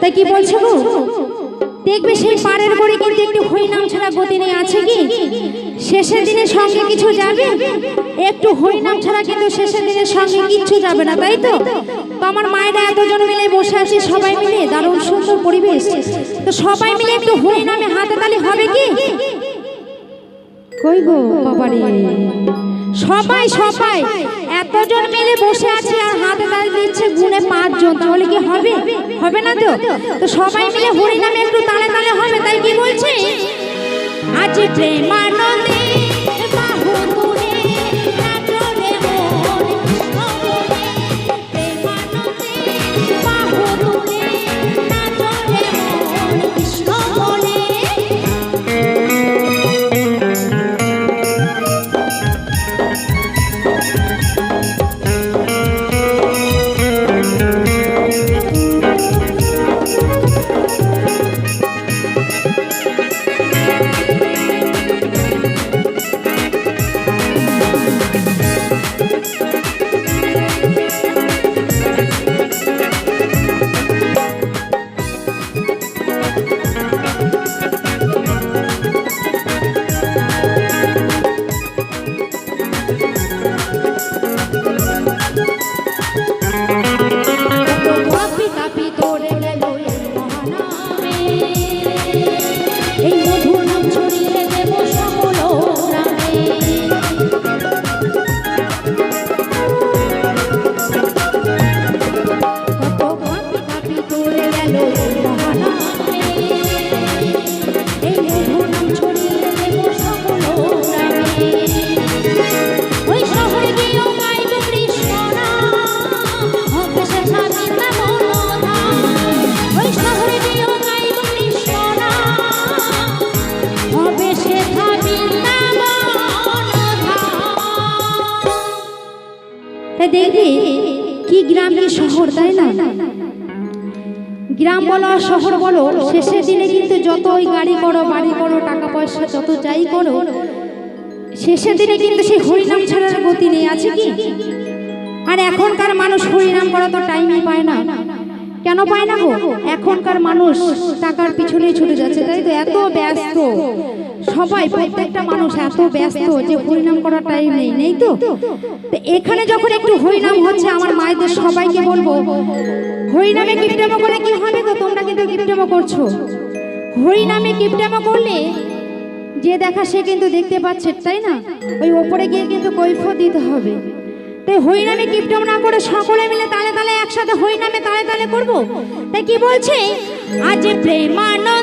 তাই কি বলছো গো? দেখবে সেই পাড়ের করে কিন্তু একটু হরিনাম ছাড়া গতি নেই, আছে কি? শেষের দিনের সঙ্গে কিছু যাবে? একটু হরিনাম ছাড়া কিন্তু শেষের দিনের সঙ্গে কিচ্ছু যাবে না, তাই তো? তো আমার মায়েরা এতজন মিলে বসে আছে সবাই মিলে, দারুণ সুন্দর পরিবেশ। তো সবাই মিলে একটু হরিনামে হাতে তালি হবে কি? কই গো, বাবারে? সবাই সবাই, এতজন মিলে বসে আছে আর হাতে তালি দিচ্ছে গুনে পাঁচজন, তাহলে কি হবে? হবে না তো? তো সবাই মিলে হরিনামে একটু তালে তালে হবে তাই কি বলছে? আজ প্রেমানন্দে তাই দেখবি কি গ্রাম কি শহর, তাই না? গ্রাম বলো শহর বলো, শেষের দিনে কিন্তু যত ওই গাড়ি করো, বাড়ি করো, টাকা পয়সা যত যাই করো, শেষের দিনে কিন্তু সেই হরিনাম ছাড়ার গতি নেই, আছে কি? আর এখনকার মানুষ হরিনাম করা তো টাইমই পায় না। কেন পায় না গো? এখনকার মানুষ টাকার পিছনেই ছুটে যাচ্ছে, তাই তো? এত ব্যস্ত। সবাই, প্রত্যেকটা মানুষ এত ব্যস্ত যে হরিনাম করার টাইম নেই নেই তো? এখানে যখন একটু হরিনাম হচ্ছে, আমার মায়েদের সবাইকে বলব, হরিনামে কিপটেমো করে কি হবে তো তোমরা কিন্তু কিপটেমো করছ। হরিনামে কিপটেমো করলে যে দেখা সে কিন্তু দেখতে পাচ্ছে, তাই না? ওই ওপরে গিয়ে কিন্তু কৈফত দিতে হবে। তাই হরিনামে কিপটম না করে সকলে মিলে তালে তালে একসাথে হরিনামে তালে তালে করব? তাই কি বলছে? আজ প্রেমানন্দে